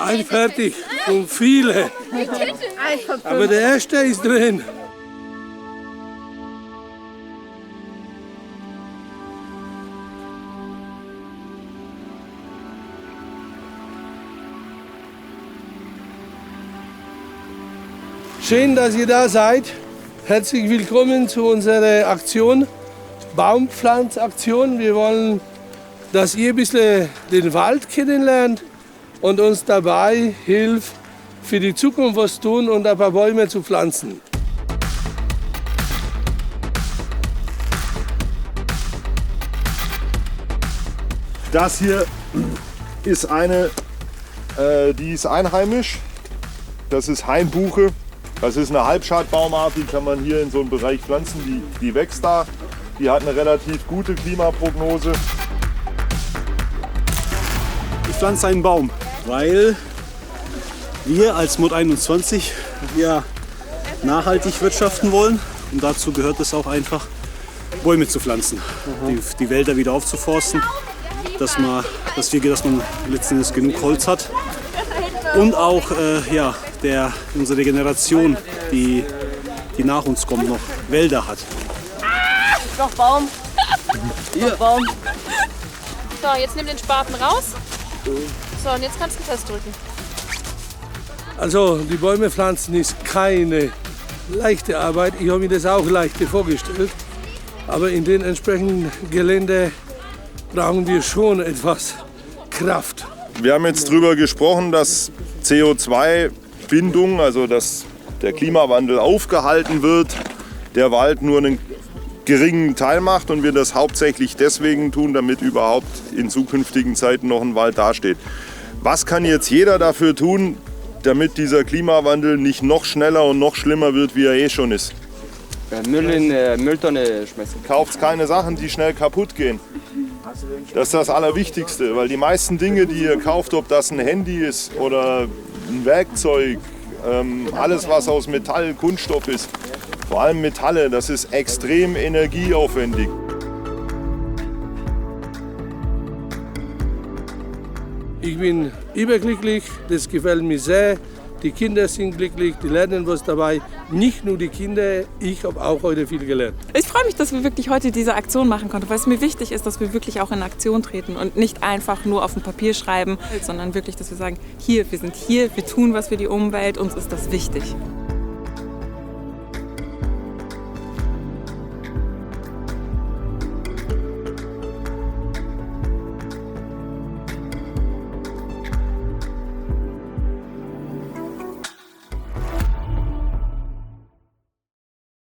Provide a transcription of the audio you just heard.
Ein fertig und viele. Aber der erste ist drin. Schön, dass ihr da seid. Herzlich willkommen zu unserer Aktion, Baumpflanzaktion. Wir wollen, dass ihr ein bisschen den Wald kennenlernt und uns dabei hilft, für die Zukunft was tun und ein paar Bäume zu pflanzen. Das hier ist eine, äh, die ist einheimisch. Das ist Hainbuche. Das ist eine Halbschadbaumart, die kann man hier in so einem Bereich pflanzen. Die, die wächst da. Die hat eine relativ gute Klimaprognose. Ich pflanze einen Baum, weil wir als Mod 21 ja nachhaltig wirtschaften wollen. Und dazu gehört es auch einfach, Bäume zu pflanzen, die, die Wälder wieder aufzuforsten, dass man, dass, wir, dass man letztendlich genug Holz hat. Und auch äh, ja, der, unsere Generation, die, die nach uns kommt, noch Wälder hat. Noch Baum. Noch Baum. So, jetzt nimm den Spaten raus. So, und jetzt kannst du festdrücken. Also die Bäume pflanzen ist keine leichte Arbeit. Ich habe mir das auch leichter vorgestellt. Aber in den entsprechenden Gelände brauchen wir schon etwas Kraft. Wir haben jetzt darüber gesprochen, dass CO2-Bindung, also dass der Klimawandel aufgehalten wird, der Wald nur einen geringen Teil macht und wir das hauptsächlich deswegen tun, damit überhaupt in zukünftigen Zeiten noch ein Wald dasteht. Was kann jetzt jeder dafür tun, damit dieser Klimawandel nicht noch schneller und noch schlimmer wird, wie er eh schon ist? Müll in äh, Mülltonne schmeißen. Kauft keine Sachen, die schnell kaputt gehen. Das ist das Allerwichtigste, weil die meisten Dinge, die ihr kauft, ob das ein Handy ist oder ein Werkzeug, ähm, alles was aus Metall, Kunststoff ist, vor allem Metalle, das ist extrem energieaufwendig. Ich bin überglücklich, das gefällt mir sehr. Die Kinder sind glücklich, die lernen was dabei. Nicht nur die Kinder, ich habe auch heute viel gelernt. Ich freue mich, dass wir wirklich heute diese Aktion machen konnten, weil es mir wichtig ist, dass wir wirklich auch in Aktion treten und nicht einfach nur auf dem Papier schreiben, sondern wirklich, dass wir sagen, hier, wir sind hier, wir tun was für die Umwelt, uns ist das wichtig.